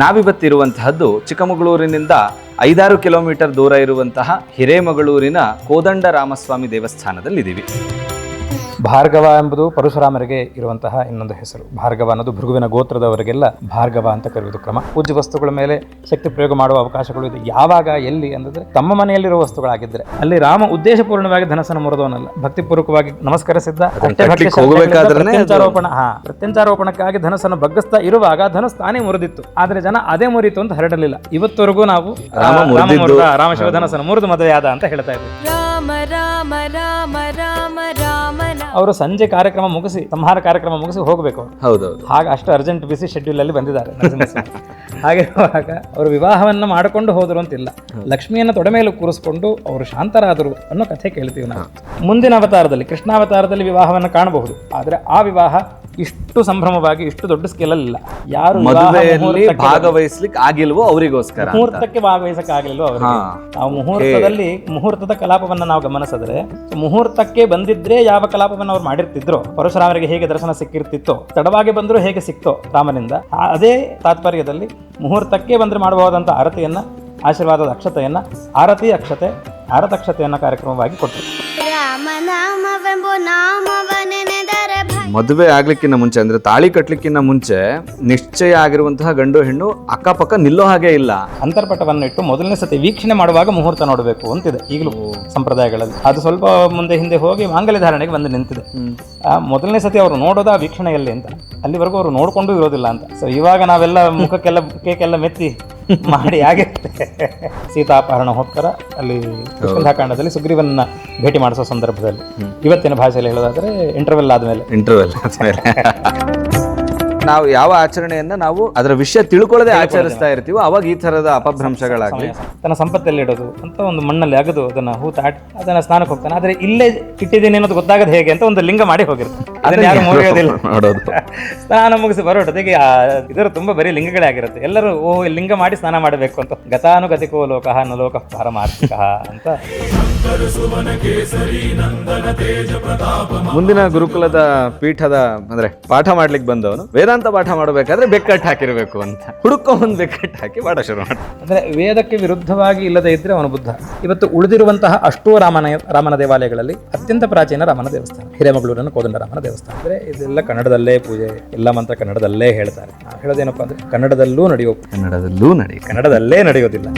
ನಾವಿವತ್ತಿರುವಂತಹದ್ದು ಚಿಕ್ಕಮಗಳೂರಿನಿಂದ ಐದಾರು ಕಿಲೋಮೀಟರ್ ದೂರ ಇರುವಂತಹ ಹಿರೇಮಗಳೂರಿನ ಕೋದಂಡ ರಾಮಸ್ವಾಮಿ ದೇವಸ್ಥಾನದಲ್ಲಿದ್ದೀವಿ. ಭಾರ್ಗವ ಎಂಬುದು ಪರಶುರಾಮರಿಗೆ ಇರುವಂತಹ ಇನ್ನೊಂದು ಹೆಸರು. ಭಾರ್ಗವ ಅನ್ನೋದು ಭೃಗುವಿನ ಗೋತ್ರದವರಿಗೆಲ್ಲ ಭಾರ್ಗವ ಅಂತ ಕರೆಯುವುದು ಕ್ರಮ. ಪೂಜ್ಯ ವಸ್ತುಗಳ ಮೇಲೆ ಶಕ್ತಿ ಪ್ರಯೋಗ ಮಾಡುವ ಅವಕಾಶಗಳು ಇದೆ. ಯಾವಾಗ ಎಲ್ಲಿ ಅಂದರೆ ತಮ್ಮ ಮನೆಯಲ್ಲಿರುವ ವಸ್ತುಗಳಾಗಿದ್ದರೆ. ಅಲ್ಲಿ ರಾಮ ಉದ್ದೇಶಪೂರ್ಣವಾಗಿ ಧನಸನ ಮುರಿದವನಲ್ಲ. ಭಕ್ತಿಪೂರ್ವಕವಾಗಿ ನಮಸ್ಕರಿಸಿದ್ದ ಪ್ರತ್ಯಂಚಾರೋಪಣ ಹಾ ಪ್ರತ್ಯಂಚಾರೋಪಣಕ್ಕಾಗಿ ಧನಸ್ಸನ್ನು ಬಗ್ಗಿಸ್ತಾ ಇರುವಾಗ ಧನಸ್ ತಾನೇ ಮುರಿದಿತ್ತು. ಆದರೆ ಜನ ಅದೇ ಮುರಿತು ಅಂತ ಹರಡಲಿಲ್ಲ. ಇವತ್ತವರೆಗೂ ನಾವು ರಾಮ ರಾಮ ಶಿವಧನಸ್ಸನ್ನು ಮುರಿದು ಮದುವೆಯಾದ ಅಂತ ಹೇಳ್ತಾ ಇದ್ವಿ. ರಾಮ ರಾಮ ರಾಮ ರಾಮ ರಾಮ ಅವರು ಸಂಜೆ ಕಾರ್ಯಕ್ರಮ ಮುಗಿಸಿ ಸಂಹಾರ ಕಾರ್ಯಕ್ರಮ ಮುಗಿಸಿ ಹೋಗಬೇಕು ಹೌದೌದು. ಹಾಗೆ ಅಷ್ಟು ಅರ್ಜೆಂಟ್ ಬಿಸಿ ಶೆಡ್ಯೂಲ್ ಅಲ್ಲಿ ಬಂದಿದ್ದಾರೆ ಹಾಗೆ ಹಾಗಿರುವಾಗ ಅವರು ವಿವಾಹವನ್ನ ಮಾಡಿಕೊಂಡು ಹೋದರು ಅಂತಿಲ್ಲ ಲಕ್ಷ್ಮಿಯನ್ನ ತೊಡೆ ಮೇಲೆ ಕೂರಿಸ್ಕೊಂಡು ಅವರು ಶಾಂತರಾದರು ಅನ್ನೋ ಕಥೆ ಕೇಳ್ತೀವಿ ನಾವು. ಮುಂದಿನ ಅವತಾರದಲ್ಲಿ ಕೃಷ್ಣಾವತಾರದಲ್ಲಿ ವಿವಾಹವನ್ನು ಕಾಣಬಹುದು. ಆದರೆ ಆ ವಿವಾಹ ಇಷ್ಟು ಸಂಭ್ರಮವಾಗಿ ಇಷ್ಟು ದೊಡ್ಡ ಸ್ಕೇಲ್ ಅಲ್ಲ ಯಾರು ಮದುವೆಯಲ್ಲಿ ಭಾಗವಹಿಸ್ಲಿಕ್ಕೆ ಆಗಿಲ್ವೋ ಅವರಿಗೋಸ್ಕರ ಮುಹೂರ್ತಕ್ಕೆ ಮುಹೂರ್ತಕ್ಕೆ ಆಗಿಲ್ವೋ ಅವರಿಗೆ. ಆ ನಾವು ಮುಹೂರ್ತದಲ್ಲಿ ಮುಹೂರ್ತದ ಕಲಾಪವನ್ನ ನಾವು ಗಮನಿಸಿದ್ರೆ ಮುಹೂರ್ತಕ್ಕೆ ಬಂದಿದ್ರೆ ಯಾವ ಕಲಾಪವನ್ನು ಅವ್ರು ಮಾಡಿರ್ತಿದ್ರು ಪರಶುರಾಮರಿಗೆ ಹೇಗೆ ದರ್ಶನ ಸಿಕ್ಕಿರ್ತಿತ್ತೋ ತಡವಾಗಿ ಬಂದರೂ ಹೇಗೆ ಸಿಕ್ತೋ ರಾಮನಿಂದ ಅದೇ ತಾತ್ಪರ್ಯದಲ್ಲಿ ಮುಹೂರ್ತಕ್ಕೆ ಬಂದ್ರೆ ಮಾಡಬಹುದಂತ ಆರತಿಯನ್ನ ಆಶೀರ್ವಾದದ ಅಕ್ಷತೆಯನ್ನ ಆರತಿ ಅಕ್ಷತೆ ಆರತಕ್ಷತೆಯನ್ನ ಕಾರ್ಯಕ್ರಮವಾಗಿ ಕೊಟ್ಟರು ಮದುವೆ ಆಗ್ಲಿಕ್ಕಿಂತ ಮುಂಚೆ ಅಂದ್ರೆ ತಾಳಿ ಕಟ್ಲಿಕ್ಕಿಂತ ಮುಂಚೆ ನಿಶ್ಚಯ ಆಗಿರುವಂತಹ ಗಂಡು ಹೆಣ್ಣು ಅಕ್ಕಪಕ್ಕ ನಿಲ್ಲೋ ಹಾಗೆ ಇಲ್ಲ. ಅಂತರ್ಪಟವನ್ನು ಇಟ್ಟು ಮೊದಲನೇ ಸತಿ ವೀಕ್ಷಣೆ ಮಾಡುವಾಗ ಮುಹೂರ್ತ ನೋಡಬೇಕು ಅಂತಿದೆ. ಈಗಲೂ ಸಂಪ್ರದಾಯಗಳಲ್ಲಿ. ಅದು ಸ್ವಲ್ಪ ಮುಂದೆ ಹಿಂದೆ ಹೋಗಿ ಮಾಂಗಲ್ಯ ಧಾರಣೆಗೆ ಬಂದು ನಿಂತಿದೆ. ಆ ಮೊದಲನೇ ಸತಿ ಅವರು ನೋಡೋದ ವೀಕ್ಷಣೆಯಲ್ಲಿ ಅಂತ? ಅಲ್ಲಿವರೆಗೂ ಅವರು ನೋಡ್ಕೊಂಡು ಇರೋದಿಲ್ಲ ಅಂತ. ಸೊ ಇವಾಗ ನಾವೆಲ್ಲ ಮುಖಕ್ಕೆಲ್ಲ ಕೇಕೆಲ್ಲ ಮೆತ್ತಿ ಮಾಡಿ ಆಗಿರುತ್ತೆ ಸೀತಾಪಹರಣೋತ್ತರ ಅಲ್ಲಿ ಕಾಂಡದಲ್ಲಿ ಸುಗ್ರೀವನ್ನ ಭೇಟಿ ಮಾಡಿಸೋ ಸಂದರ್ಭದಲ್ಲಿ. ಇವತ್ತಿನ ಭಾಷೆಯಲ್ಲಿ ಹೇಳೋದಾದ್ರೆ ಇಂಟರ್ವೆಲ್ ಆದ್ಮೇಲೆ. ಇಂಟರ್ವೆಲ್ ಆದ್ಮೇಲೆ. ನಾವು ಯಾವ ಆಚರಣೆಯನ್ನ ನಾವು ಅದರ ವಿಷಯ ತಿಳ್ಕೊಳ್ಳದೆ ಆಚರಿಸ್ತಾ ಇರ್ತೀವೋ ಅವಾಗ ಈ ತರದ ಅಪಭ್ರಂಶಗಳಾಗ್ಲಿ. ತನ್ನ ಸಂಪತ್ತಲ್ಲಿ ಇಡೋದು ಅಂತ ಒಂದು ಮಣ್ಣಲ್ಲಿ ಅಗದು ಅದನ್ನ ಹೂ ತಾಟಿ ಅದನ್ನ ಸ್ನಾನಕ್ಕೆ ಹೋಗ್ತಾನೆ. ಆದ್ರೆ ಇಲ್ಲೇ ಇಟ್ಟಿದ್ದೀನಿ ಅನ್ನೋದು ಗೊತ್ತಾಗದ ಹೇಗೆ ಅಂತ ಒಂದು ಲಿಂಗ ಮಾಡಿ ಹೋಗಿರ್ತಾರೆ ಅದನ್ನ ಯಾರು ಮುರಿಯೋದಿಲ್ಲ. ನೋಡೋದು ಸ್ನಾನ ಮುಗಿಸಿ ಬರೋಟೊತೆಗೆ ಆ ಇದರ ತುಂಬಾ ಬರೀ ಲಿಂಗಗಳೇ ಆಗಿರುತ್ತೆ. ಎಲ್ಲರೂ ಓ ಲಿಂಗ ಮಾಡಿ ಸ್ನಾನ ಮಾಡಬೇಕು ಅಂತ. ಗತಾನುಗತಿಕೋ ಲೋಕ ನ ಲೋಕ ಸುಮನ ಅಂತ. ಮುಂದಿನ ಗುರುಕುಲದ ಪೀಠದ ಅಂದ್ರೆ ಪಾಠ ಮಾಡ್ಲಿಕ್ಕೆ ಬಂದವನು. ವೇದಾಂತ ಪಾಠ ಮಾಡಬೇಕಾದ್ರೆ ಬೆಕ್ಕಟ್ಟು ಹಾಕಿರ್ಬೇಕು ಅಂತ. ಹುಡುಕೊಂಡ್ ಬೆಕ್ಕಟ್ಟು ಹಾಕಿ ಪಾಠ ಶುರು ಮಾಡ. ಅಂದ್ರೆ ವೇದಕ್ಕೆ ವಿರುದ್ಧವಾಗಿ ಇಲ್ಲದೆ ಇದ್ರೆ ಅವನು ಬುದ್ಧ. ಇವತ್ತು ಉಳಿದಿರುವಂತಹ ಅಷ್ಟೂ ರಾಮನ ರಾಮನ ದೇವಾಲಯಗಳಲ್ಲಿ ಅತ್ಯಂತ ಪ್ರಾಚೀನ ರಾಮನ ದೇವಸ್ಥಾನ. ಹಿರೇಮಗಳೂರಿನ ಕೋದಂಡ ರಾಮನ ದೇವಸ್ಥಾನ. ಅಂದ್ರೆ ಇದೆಲ್ಲ ಕನ್ನಡದಲ್ಲೇ ಪೂಜೆ ಎಲ್ಲ ಮಂತ್ರ ಕನ್ನಡದಲ್ಲೇ ಹೇಳ್ತಾರೆ. ನಾವು ಹೇಳೋದೇನಪ್ಪ ಅಂದ್ರೆ ಕನ್ನಡದಲ್ಲೂ ನಡೆಯೋ ಕನ್ನಡದಲ್ಲೂ ನಡೆಯ ಕನ್ನಡದಲ್ಲೇ ನಡೆಯೋದಿಲ್ಲ.